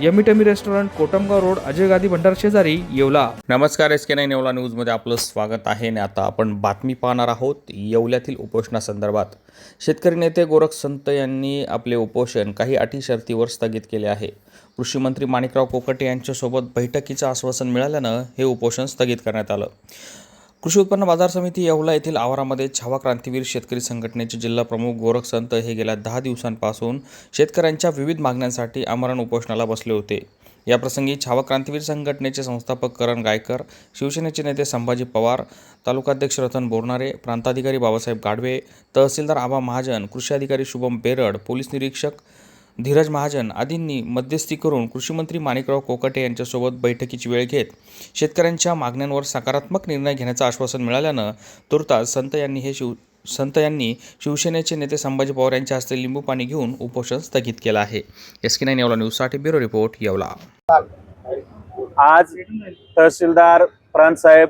Yummy tummy restaurant Kotamgaon road Ajay गादी भंडार शेजारी येवला. नमस्कार एस के नाईन येवला न्यूजमध्ये आपलं स्वागत आहे. आणि आता आपण बातमी पाहणार आहोत येवल्यातील उपोषणासंदर्भात. शेतकरी नेते गोरख संत यांनी आपले उपोषण काही अटी शर्तीवर स्थगित केले आहे. कृषी मंत्री माणिकराव कोकटे यांच्यासोबत बैठकीचं आश्वासन मिळाल्यानं हे उपोषण स्थगित करण्यात आलं. कृषी उत्पन्न बाजार समिती येवला येथील आवारामध्ये छावा क्रांतीवीर शेतकरी संघटनेचे जिल्हा प्रमुख गोरख संत हे गेल्या दहा दिवसांपासून शेतकऱ्यांच्या विविध मागण्यांसाठी आमरण उपोषणाला बसले होते. याप्रसंगी छावा क्रांतीवीर संघटनेचे संस्थापक करण गायकर शिवसेनेचे नेते संभाजी पवार तालुकाध्यक्ष रतन बोरणारे प्रांताधिकारी बाबासाहेब गाडवे तहसीलदार आबा महाजन कृषी अधिकारी शुभम बेरड पोलीस निरीक्षक धीरज महाजन आदींनी मध्यस्थी करून कृषीमंत्री माणिकराव कोकटे यांच्यासोबत बैठकीची वेळ घेत शेतकऱ्यांच्या मागण्यांवर सकारात्मक निर्णय घेण्याचं आश्वासन मिळाल्यानं तुर्तास संत यांनी हे शिव संत यांनी शिवसेनेचे नेते संभाजी पवार यांच्या हस्ते लिंबू पाणी घेऊन उपोषण स्थगित केलं आहे. एस के नाईन येवला न्यूजसाठी ब्युरो रिपोर्ट येवला. आज तहसीलदार प्रांतसाहेब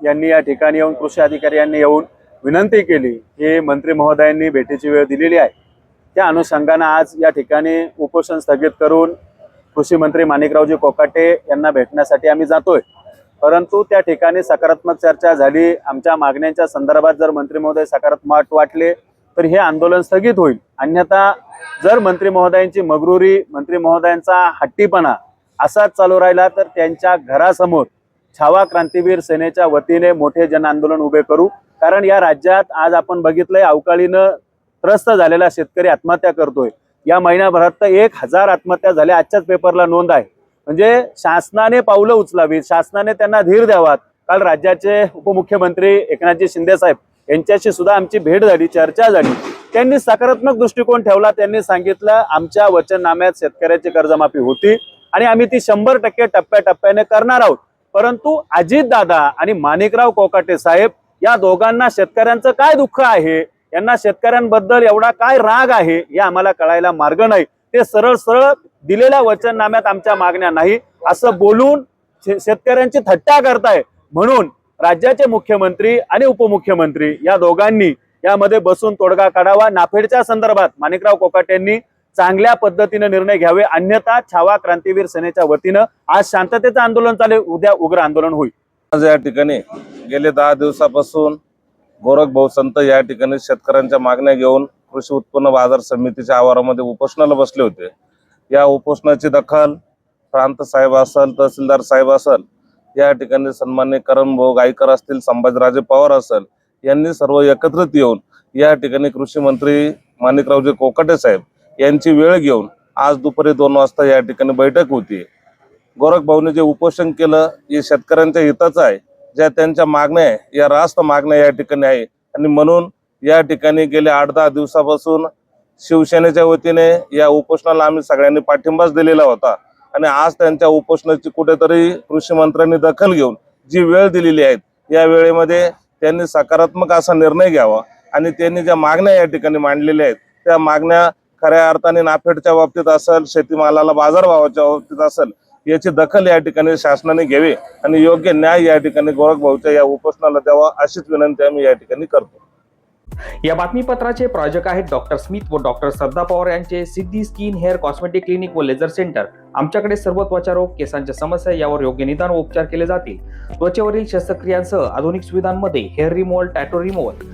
यांनी या ठिकाणी येऊन कृषी अधिकारी यांनी येऊन विनंती केली. की मंत्री महोदयांनी भेटीची वेळ दिलेली आहे. त्या अनुषंगानं आज या ठिकाणी उपोषण स्थगित करून कृषी मंत्री माणिकरावजी कोकाटे यांना भेटण्यासाठी आम्ही जातोय. परंतु त्या ठिकाणी सकारात्मक चर्चा झाली. आमच्या मागण्यांच्या संदर्भात जर मंत्री महोदय सकारात्मक वाटले तर हे आंदोलन स्थगित होईल. अन्यथा जर मंत्री महोदयांची मगरुरी मंत्री महोदयांचा हट्टीपणा असाच चालू राहिला तर त्यांच्या घरासमोर छावा क्रांतीवीर सेनेच्या वतीने मोठे जन आंदोलन उभे करू. कारण या राज्यात आज आपण बघितलंय अवकाळीनं त्रस्त झालेला शेतकरी आत्महत्या करतोय. या महिन्याभरात तर एक हजार आत्महत्या झाल्या. आजच्याच पेपरला नोंद आहे. म्हणजे शासनाने पावलं उचलावीत. शासनाने त्यांना धीर द्यावात. काल राज्याचे उपमुख्यमंत्री एकनाथजी शिंदे साहेब यांच्याशी सुद्धा आमची भेट झाली चर्चा झाली. त्यांनी सकारात्मक दृष्टिकोन ठेवला. त्यांनी सांगितलं आमच्या वचननाम्यात शेतकऱ्याची कर्जमाफी होती आणि आम्ही ती शंभर टक्के टप्प्याटप्प्याने करणार आहोत. परंतु अजित दादा आणि माणिकराव कोकाटे साहेब या दोघांना शेतकऱ्यांचं काय दुःख आहे? यांना शेतकऱ्यांबद्दल एवढा काय राग आहे हे आम्हाला कळायला मार्ग नाही. ते सरळ सरळ दिलेल्या वचननाम्यात आमच्या मागण्या नाही. असं बोलून शे- शेतकऱ्यांची थट्टा करताय. म्हणून राज्याचे मुख्यमंत्री आणि उपमुख्यमंत्री या दोघांनी यामध्ये बसून तोडगा काढावा. नाफेडच्या संदर्भात माणिकराव कोकाटे यांनी चांगल्या पद्धतीने निर्णय घ्यावे. अन्यथा छावा क्रांतीवीर सेनेच्या वतीनं आज शांततेचं आंदोलन चालेल उद्या उग्र आंदोलन होईल. आज या ठिकाणी गेले दहा दिवसापासून गोरख भाऊ संत या ठिकाणी शेतकऱ्यांच्या मागण्या घेऊन कृषी उत्पन्न बाजार समितीच्या आवारामध्ये उपोषणाला बसले होते. या उपोषणाची दखल प्रांत साहेब असल तहसीलदार साहेब असल या ठिकाणी सन्मान्य करण भाऊ गायकर असतील संभाजीराजे पवार असल यांनी सर्व एकत्रित येऊन या ठिकाणी कृषी मंत्री माणिकरावजी कोकाटे साहेब यांची वेळ घेऊन आज दुपारी दोन वाजता या ठिकाणी बैठक होती. गोरख भाऊने जे उपोषण केलं हे शेतकऱ्यांच्या हिताचं आहे. ज्या त्यांच्या मागण्या आहे या रास्त मागण्या या ठिकाणी आहे. आणि म्हणून या ठिकाणी गेल्या आठ दहा दिवसापासून शिवसेनेच्या वतीने या उपोषणाला आम्ही सगळ्यांनी पाठिंबाच दिलेला होता. आणि आज त्यांच्या उपोषणाची कुठेतरी कृषी मंत्र्यांनी दखल घेऊन जी वेळ दिलेली आहे या वेळेमध्ये त्यांनी सकारात्मक असा निर्णय घ्यावा. आणि त्यांनी ज्या मागण्या या ठिकाणी मांडलेल्या आहेत त्या मागण्या खऱ्या अर्थाने नाफेडच्या बाबतीत असेल शेतीमालाला बाजारभावाच्या बाबतीत असेल याची दखल या ठिकाणी शासनाने घ्यावी आणि योग्य न्याय या ठिकाणी गोरखभाऊच्या या उपोषणाला द्यावा अशीच विनंती आम्ही या ठिकाणी करतो. या बातमीपत्राचे प्रायोजक आहेत डॉक्टर स्मिथ व डॉक्टर श्रद्धा पवार यांचे Siddhi skin hair cosmetic clinic व लेझर सेंटर. आमच्याकडे सर्व त्वचारोग केसांच्या समस्या यावर योग्य निदान व उपचार केले जातील. त्वचेवरील शस्त्रक्रियांसह आधुनिक सुविधांमध्ये hair removal tattoo removal